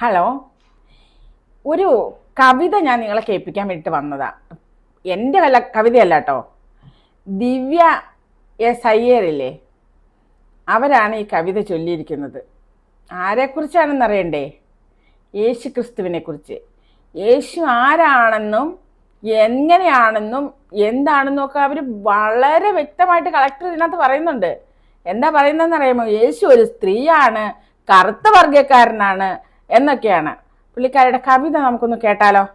Hello ഒരു കവിത ഞാൻ നിങ്ങളെ കേൾപ്പിക്കാൻ വേണ്ടിയിട്ട് വന്നതാ. എന്റെ വല്ല കവിതയല്ല കേട്ടോ. ദിവ്യ എസ്. അയ്യറില്ലേ അവരാണ് ഈ കവിത ചൊല്ലിയിരിക്കുന്നത്. ആരെക്കുറിച്ചാണെന്ന് അറിയണ്ടേ? യേശു ക്രിസ്തുവിനെ കുറിച്ച് യേശു ആരാണെന്നും എങ്ങനെയാണെന്നും എന്താണെന്നും ഒക്കെ അവർ വളരെ വ്യക്തമായിട്ട് കളക്ടർ ഇതിനകത്ത് പറയുന്നുണ്ട്. എന്താ പറയുന്നതെന്ന് അറിയാമോ? യേശു ഒരു സ്ത്രീയാണ് കറുത്ത വർഗക്കാരനാണ് എന്നൊക്കെയാണ്. പുള്ളിക്കാരുടെ കവിത നമുക്കൊന്ന് കേട്ടാലോ?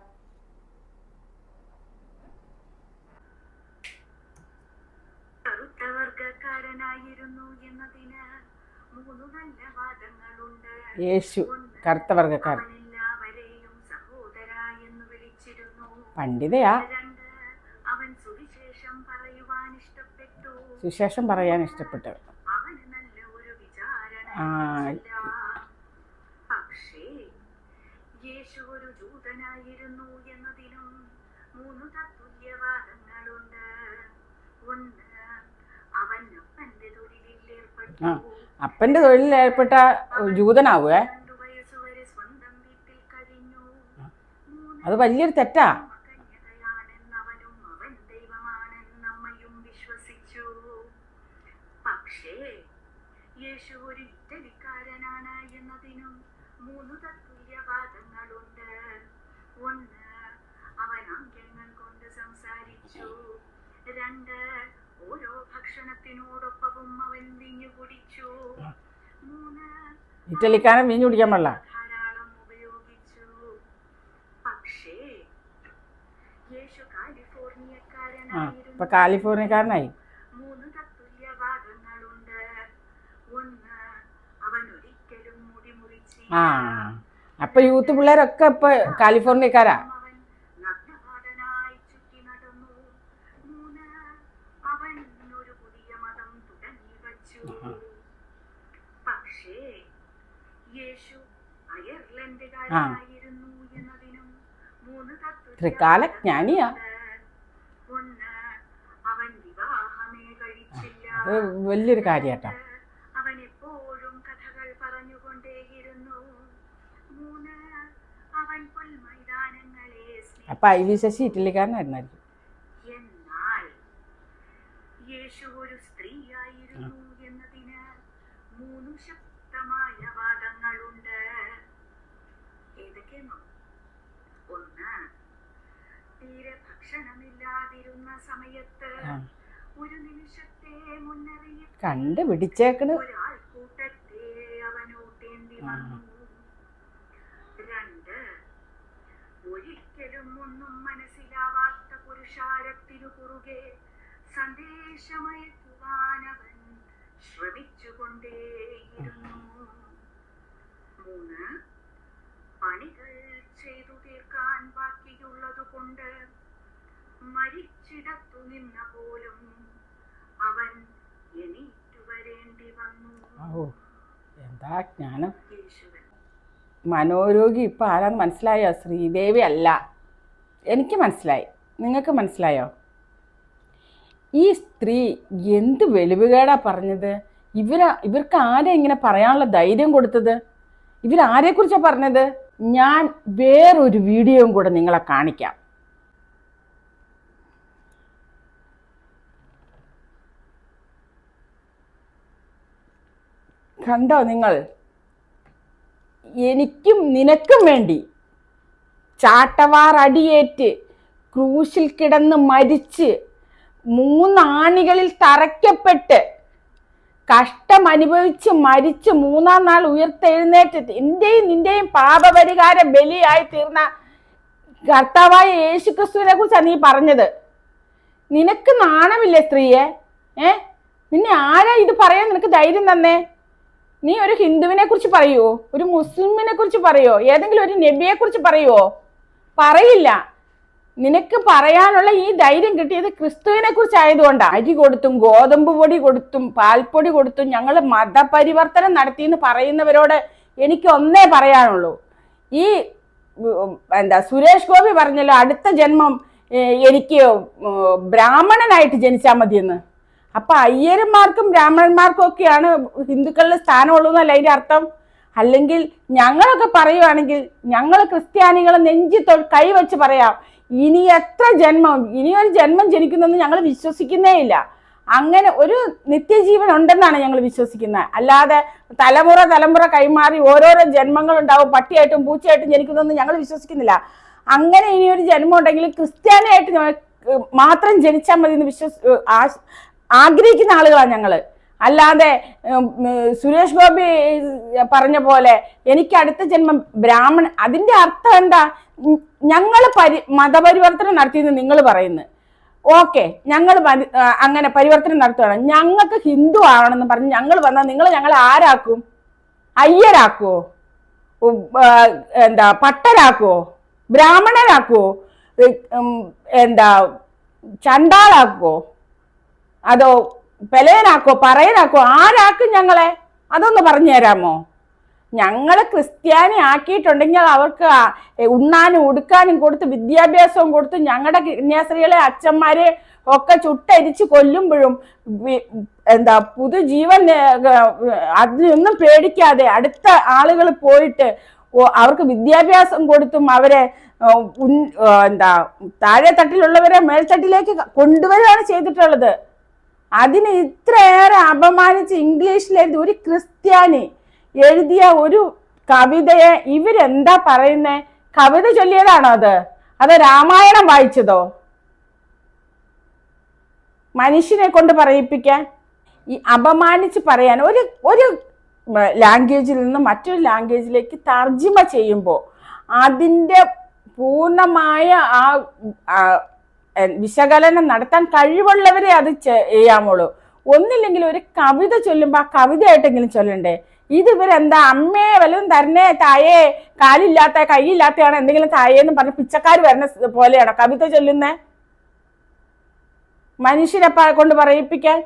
യേശു കറുത്തവർഗക്കാരൻ പണ്ഡിതയാ. സുവിശേഷം സുശേഷം പറയാൻ ഇഷ്ടപ്പെട്ടു. ആ. പക്ഷേ യേശു ഒരു ജൂതനായിരുന്നു എന്നതിനും മൂന്ന് തത്തുല്യവാദങ്ങളുണ്ട് ഒന്ന് അവൻ അപ്പന്റെ തൊഴിലിൽ അപ്പന്റെ തൊഴിലിൽ ഏർപ്പെട്ട ജൂതനാവുകേ അത് വലിയൊരു തെറ്റാ. രണ്ട് ഓരോ ഭക്ഷണത്തിനോടൊപ്പവും അവൻ വിഞ്ഞു കുടിച്ചു. മൂന്ന് ഇറ്റലിക്കാരൻ വീഞ്ഞു കുടിക്കാൻ പാടില്ല. ധാരാളം ഉപയോഗിച്ചു. പക്ഷേ യേശു ആ കാലിഫോർണിയക്കാരനായിരുന്നു ഇപ്പൊ കാലിഫോർണിയക്കാരനായി. മൂന്ന് തത്തുല്യവാദങ്ങളുണ്ട് ഒന്ന് അവൻ ഒരിക്കലും മുടി മുറിച്ചില്ല. ആ അപ്പൊ യൂത്ത് പിള്ളേരൊക്കെ ഇപ്പൊ കാലിഫോർണിയക്കാരാ? പറഞ്ഞുകൊണ്ടേയിരുന്നു മൂന്ന് അവൻ വലിയൊരു കാര്യാട്ടോ. അപ്പൊ ഐ വി ശശി ഇറ്റലിക്കാരനായിരുന്നായിരിക്കും. യേശു ഒരു സ്ത്രീയായിരുന്നു എന്നതിന് മൂന്ന് ശക്തമായ ഏതൊക്കെയെന്നോ ഒന്ന് തീരെ ഭക്ഷണമില്ലാതിരുന്ന സമയത്ത്. ഒരു നിമിഷത്തെ മുന്നറിയിപ്പ് കണ്ടുപിടിച്ചേക്കണ്. ഒരാൾ കൂട്ടത്തെ അവനോട്ടേണ്ടി വന്നു. രണ്ട് ഒരിക്കലും ഒന്നും മനസ്സിലാവാത്ത പുരുഷാരത്തിനു കുറുകെ സന്ദേശമയക്കുവാനവൻ അവൻ ശ്രമിച്ചുകൊണ്ടേയിരുന്നു. മൂന്ന് പണികൾ ചെയ്തു തീർക്കാൻ ബാക്കിയുള്ളത് കൊണ്ട് മരിച്ചിടത്തു നിന്ന പോലും അവൻ എണീറ്റു വരേണ്ടി വന്നു. എന്താ ജ്ഞാനം? മനോരോഗി ഇപ്പം ആരാന്ന് മനസ്സിലായോ? ശ്രീദേവി അല്ല. എനിക്ക് മനസ്സിലായി. നിങ്ങൾക്ക് മനസ്സിലായോ? ഈ സ്ത്രീ എന്ത് വെളിവുകേടാ പറഞ്ഞത്? ഇവര ഇവർക്ക് ആരെ ഇങ്ങനെ പറയാനുള്ള ധൈര്യം കൊടുത്തത്? ഇവരാരെക്കുറിച്ചാണ് പറഞ്ഞത്? ഞാൻ വേറൊരു വീഡിയോയും കൂടെ നിങ്ങളെ കാണിക്കാം. കണ്ടോ നിങ്ങൾ? എനിക്കും നിനക്കും വേണ്ടി ചാട്ടവാർ അടിയേറ്റ് ക്രൂശിൽ കിടന്ന് മരിച്ച് മൂന്നാണികളിൽ തറയ്ക്കപ്പെട്ട് കഷ്ടം അനുഭവിച്ച് മരിച്ച് മൂന്നാം നാൾ ഉയർത്തെഴുന്നേറ്റ് എന്റെയും നിന്റെയും പാപപരിഹാര ബലിയായി തീർന്ന കർത്താവായ യേശു ക്രിസ്തുവിനെ കുറിച്ചാണ് നീ പറഞ്ഞത്. നിനക്ക് നാണമില്ലേ സ്ത്രീയെ? ഏ? നിന്നെ ആരാ ഇത് പറയാൻ നിനക്ക് ധൈര്യം തന്നേ? നീ ഒരു ഹിന്ദുവിനെ കുറിച്ച് പറയുവോ? ഒരു മുസ്ലിമിനെ കുറിച്ച് പറയുവോ? ഏതെങ്കിലും ഒരു നബിയെ കുറിച്ച് പറയുവോ? പറയില്ല. നിനക്ക് പറയാനുള്ള ഈ ധൈര്യം കിട്ടിയത് ക്രിസ്തുവിനെ കുറിച്ച് ആയതുകൊണ്ടാണ് അരി കൊടുത്തും ഗോതമ്പ് പൊടി കൊടുത്തും പാൽപ്പൊടി കൊടുത്തും ഞങ്ങൾ മതപരിവർത്തനം നടത്തി എന്ന് പറയുന്നവരോട് എനിക്ക് ഒന്നേ പറയാനുള്ളൂ. ഈ എന്താ സുരേഷ് ഗോപി പറഞ്ഞല്ലോ അടുത്ത ജന്മം എനിക്ക് ബ്രാഹ്മണനായിട്ട് ജനിച്ചാൽ മതിയെന്ന്. അപ്പൊ അയ്യരന്മാർക്കും ബ്രാഹ്മണന്മാർക്കും ഒക്കെയാണ് ഹിന്ദുക്കളുടെ സ്ഥാനമുള്ളൂ എന്നല്ല അതിന്റെ അർത്ഥം? അല്ലെങ്കിൽ ഞങ്ങളൊക്കെ പറയുവാണെങ്കിൽ ഞങ്ങൾ ക്രിസ്ത്യാനികളെ നെഞ്ചി കൈവച്ച് പറയാം ഇനി എത്ര ജന്മം? ഇനി ഒരു ജന്മം ജനിക്കുന്നെന്ന് ഞങ്ങൾ വിശ്വസിക്കുന്നേ ഇല്ല. അങ്ങനെ ഒരു നിത്യജീവൻ ഉണ്ടെന്നാണ് ഞങ്ങൾ വിശ്വസിക്കുന്നത്. അല്ലാതെ തലമുറ തലമുറ കൈമാറി ഓരോരോ ജന്മങ്ങൾ ഉണ്ടാവും പട്ടിയായിട്ടും പൂച്ചയായിട്ടും ജനിക്കുന്നതെന്ന് ഞങ്ങൾ വിശ്വസിക്കുന്നില്ല. അങ്ങനെ ഇനി ഒരു ജന്മം ഉണ്ടെങ്കിൽ ക്രിസ്ത്യാനിയായിട്ട് മാത്രം ജനിച്ചാൽ മതി എന്ന് വിശ്വസ് ആഗ്രഹിക്കുന്ന ആളുകളാണ് ഞങ്ങൾ. അല്ലാതെ സുരേഷ് ഗോപി പറഞ്ഞ പോലെ എനിക്ക് അടുത്ത ജന്മം ബ്രാഹ്മണൻ അതിന്റെ അർത്ഥം എന്താ? ഞങ്ങൾ പരി മതപരിവർത്തനം നടത്തിയെന്ന് നിങ്ങൾ പറയുന്നു. ഓക്കെ ഞങ്ങൾ അങ്ങനെ പരിവർത്തനം നടത്തുകയാണ്. ഞങ്ങൾക്ക് ഹിന്ദു ആവണമെന്ന് പറഞ്ഞ് ഞങ്ങൾ വന്നാൽ നിങ്ങൾ ഞങ്ങളെ ആരാക്കും? അയ്യരാക്കുവോ? എന്താ പട്ടരാക്കുവോ ബ്രാഹ്മണരാക്കുവോ? എന്താ ചണ്ടാളാക്കുവോ? അതോ പെലയനാക്കോ പറയനാക്കോ ആരാക്കും ഞങ്ങളെ? അതൊന്ന് പറഞ്ഞു തരാമോ? ഞങ്ങൾ ക്രിസ്ത്യാനി ആക്കിയിട്ടുണ്ടെങ്കിൽ അവർക്ക് ഉണ്ണാനും ഉടുക്കാനും കൊടുത്ത് വിദ്യാഭ്യാസവും കൊടുത്ത് ഞങ്ങളുടെ കന്യാസ്ത്രീകളെ അച്ഛന്മാരെ ഒക്കെ ചുട്ടരിച്ച് കൊല്ലുമ്പോഴും എന്താ പുതുജീവൻ അതിനൊന്നും പേടിക്കാതെ അടുത്ത ആളുകൾ പോയിട്ട് അവർക്ക് വിദ്യാഭ്യാസം കൊടുത്തും അവരെ എന്താ താഴെ തട്ടിലുള്ളവരെ മേൽത്തട്ടിലേക്ക് കൊണ്ടുവരികയാണ് ചെയ്തിട്ടുള്ളത്. അതിന് ഇത്രയേറെ അപമാനിച്ച് ഇംഗ്ലീഷിൽ എഴുതി ഒരു ക്രിസ്ത്യാനി എഴുതിയ ഒരു കവിതയെ ഇവരെന്താ പറയുന്നേ? കവിത ചൊല്ലിയതാണോ അത്? അത് രാമായണം വായിച്ചതോ? മനുഷ്യനെ കൊണ്ട് പറയിപ്പിക്കാൻ ഈ അപമാനിച്ച് പറയാൻ ഒരു ഒരു ലാംഗ്വേജിൽ നിന്ന് മറ്റൊരു ലാംഗ്വേജിലേക്ക് തർജിമ ചെയ്യുമ്പോൾ അതിന്റെ പൂർണമായ ആ വിശകലനം നടത്താൻ കഴിവുള്ളവരെ അത് ചെയ്യാമുള്ളൂ ഒന്നില്ലെങ്കിൽ ഒരു കവിത ചൊല്ലുമ്പോൾ ആ കവിതയായിട്ടെങ്കിലും ചൊല്ലണ്ടേ? ഇത് ഇവരെന്താ അമ്മയെ വല്ലതും തരണേ തായേ കാലില്ലാത്ത കൈയില്ലാത്തയാണ് എന്തെങ്കിലും തായേന്ന് പറഞ്ഞ് പിച്ചക്കാർ വരുന്ന പോലെയാണോ കവിത ചൊല്ലുന്നേ? മനുഷ്യരെ കൊണ്ട് പറയിപ്പിക്കാൻ?